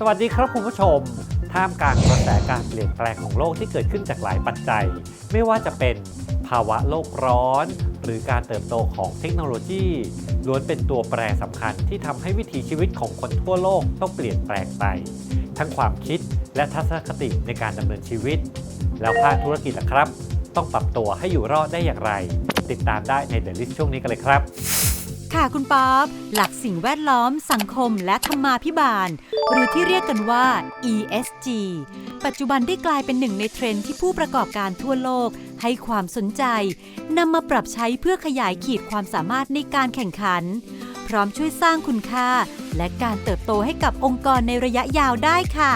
สวัสดีครับคุณผู้ชม ท่ามกลางกระแสการเปลี่ยนแปลงของโลกที่เกิดขึ้นจากหลายปัจจัย ไม่ว่าจะเป็นภาวะโลกร้อน หรือการเติบโตของเทคโนโลยีล้วนเป็นตัวแปรสำคัญที่ทำให้วิถีชีวิตของคนทั่วโลกต้องเปลี่ยนแปลงไป ทั้งความคิดและทัศนคติในการดำเนินชีวิต แล้วภาคธุรกิจล่ะครับ ต้องปรับตัวให้อยู่รอดได้อย่างไร ติดตามได้ในเดลิสช่วงนี้กันเลยครับ ค่ะคุณป๊อปหลักสิ่งแวดล้อม สังคมและธรรมาภิบาล หรือที่เรียกกันว่า ESG ปัจจุบันได้กลายเป็นหนึ่งในเทรนด์ที่ผู้ประกอบการทั่วโลก ให้ความสนใจนำมาปรับใช้เพื่อขยายขีดความสามารถในการแข่งขัน พร้อมช่วยสร้างคุณค่า และการเติบโตให้กับองค์กรในระยะยาวได้ค่ะ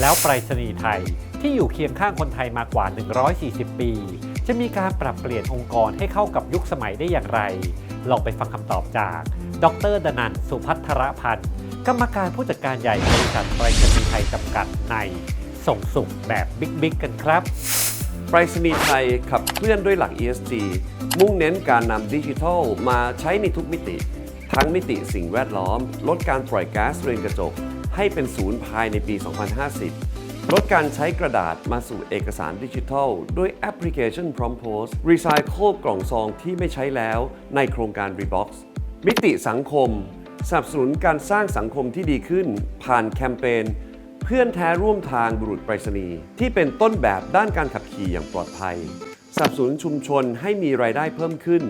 แล้วไปรษณีย์ไทยที่อยู่เคียงข้างคนไทยมากว่า 140 ปี จะมีการปรับเปลี่ยนองค์กรให้เข้ากับยุคสมัยได้อย่างไร ลองไปฟังคำตอบจาก ดรดนันสุพัทรพันธ์ กรรมการผู้จัดการใหญ่บริษัทไปรษณีย์ไทยจำกัดในส่งสุขแบบบิ๊กๆกันครับไปรษณีย์ไทยขับเคลื่อนด้วยหลัก ESG มุ่งเน้นการนำดิจิทัลมาใช้ในทุกมิติ ทั้งมิติสิ่งแวดล้อม ลดการปล่อยก๊าซเรือนกระจก ให้เป็นศูนย์ภายในปี 2050 ลดการใช้กระดาษมาสู่เอกสารดิจิทัล ด้วยแอปพลิเคชันพร้อมโพสต์รีไซเคิลกล่องซองที่ไม่ใช้แล้วในโครงการ Rebox มิติสังคมสนับสนุนการสร้างสังคมที่ดีขึ้น ผ่านแคมเปญเพื่อนแท้ร่วมทางบุรุษไปรษณีย์ที่เป็นต้นแบบด้านการขับขี่อย่างปลอดภัยสนับสนุนชุมชนให้มีรายได้เพิ่มขึ้น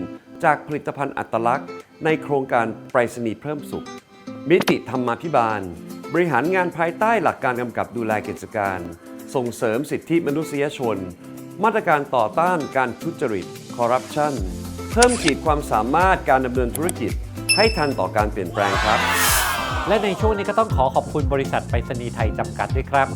จากผลิตภัณฑ์อัตลักษณ์ ในโครงการไปรษณีย์เพิ่มสุข มิติธรรมาภิบาล บริหารงานภายใต้หลักการกำกับดูแลกิจการ ส่งเสริมสิทธิมนุษยชน มาตรการต่อต้านการทุจริตคอร์รัปชันเพิ่มขีดความสามารถการดำเนินธุรกิจ ให้ทันต่อการเปลี่ยนแปลงครับ และในช่วงนี้ก็ต้องขอขอบคุณบริษัทไปรษณีย์ไทยจำกัดด้วยครับ